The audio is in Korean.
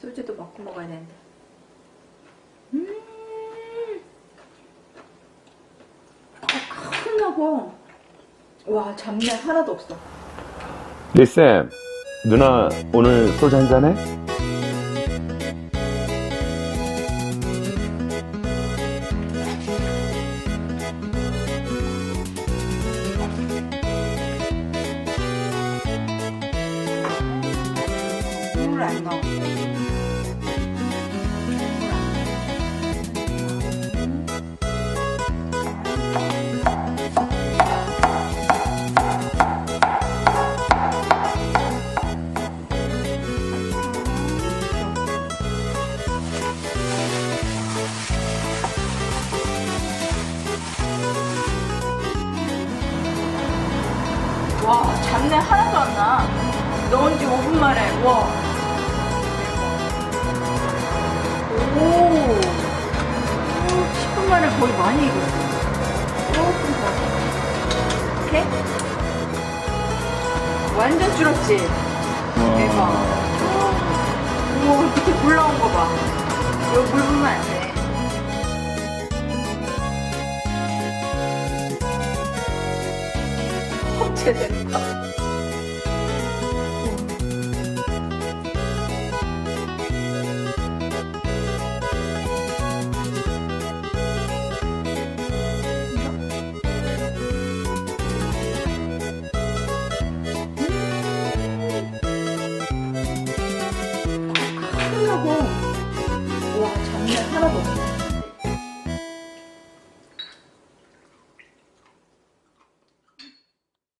소주도 먹고 먹어야 되는데. 음. 하나고. 와, 잡내 하나도 없어. 리쌤, 누나 오늘 소주 한잔해? 국물 안 넣어. 와, 잡내 하나도 안 나. 넣은 지 5분 만에, 와. 오. 10분 만에 거의 많이 익었어. 조금 더. 이렇게? 완전 줄었지? 대박. 우와, 밑에 물 나온 거 봐. 이거 물 부으면 안 돼. 컵 제대로. 过我。